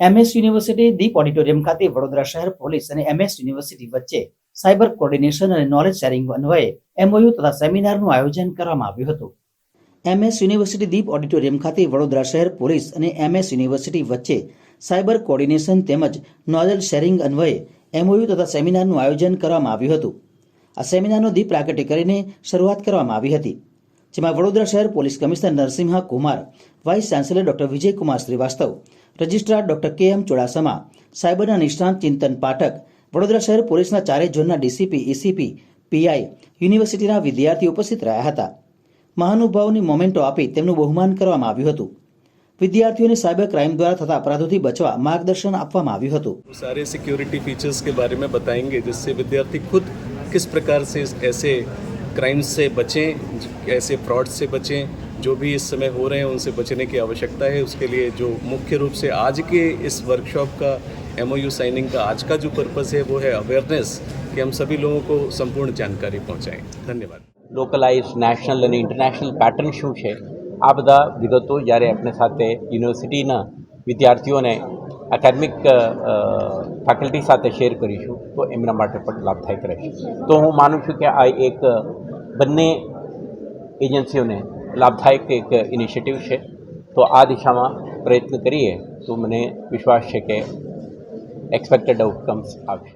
MS university દીપ auditorium ખાતે વડોદરા શહેર police અને એમએસ યુનિવર્સિટી વચ્ચે સાયબર કોર્ડિનેશન અને નોલેજ શેરિંગ અન્વયે એમઓયુ તથા સેમિનારનું આયોજન કરવામાં આવ્યું હતું. એમએસ યુનિવર્સિટી દીપ ઓડિટોરિયમ ખાતે વડોદરા શહેર પોલીસ અને એમએસ યુનિવર્સિટી વચ્ચે સાયબર કોર્ડિનેશન તેમજ નોલેજ શેરિંગ અન્વયે એમઓયુ તથા સેમિનારનું આયોજન કરવામાં આવ્યું હતું. આ સેમિનારનો દીપ પ્રાગટ્ય કરીને શરૂઆત કરવામાં આવી હતી. જેમાં વડોદરા શહેર police commissioner Narasimha Kumar vice chancellor doctor Vijaykumar Shrivastava registrar doctor K M Chudasama સાયબરના નિષ્ણાંત ચિંતન પાઠક વડોદરા શહેર પોલીસના ચારેય ઝોનના ડીસીપી એસીપી પીઆઈ યુનિવર્સિટીના વિદ્યાર્થીઓ ઉપસ્થિત રહ્યા હતા મહાનુભાવોની મોમેન્ટો આપી તેમનું બહુમાન કરવામાં આવ્યું હતું વિદ્યાર્થીઓને સાયબર ક્રાઇમ દ્વારા થતા અપરાધોથી બચવા માર્ગદર્શન આપવામાં આવ્યું હતું सारे सिक्योरिटी फीचर्स के बारे में बताएंगे जिससे विद्यार्थी खुद किस प्रकार से इस ऐसे क्राइम्स से बचें ऐसे फ्रॉड से बचें जो भी इस समय हो रहे हैं उनसे बचने की आवश्यकता है उसके लिए जो मुख्य रूप से आज के इस वर्कशॉप का एम साइनिंग का आज का जो पर्पज़ है वो है अवेयरनेस कि हम सभी लोगों को संपूर्ण जानकारी पहुंचाएं धन्यवाद લોકલાઇઝ નેશનલ અને ઇન્ટરનેશનલ પેટર્ન શું છે આ બધા વિગતો જ્યારે આપણે સાથે યુનિવર્સિટીના વિદ્યાર્થીઓને એકેડમિક ફેકલ્ટી સાથે શેર કરીશું તો એમના માટે પણ લાભદાયક રહેશે તો હું માનું છું કે આ એક બંને એજન્સીઓને લાભદાયક એક ઇનિશિયેટિવ છે. તો આ દિશામાં પ્રયત્ન કરીએ તો મને વિશ્વાસ છે કે એક્સપેક્ટેડ આઉટકમ્સ આવશે.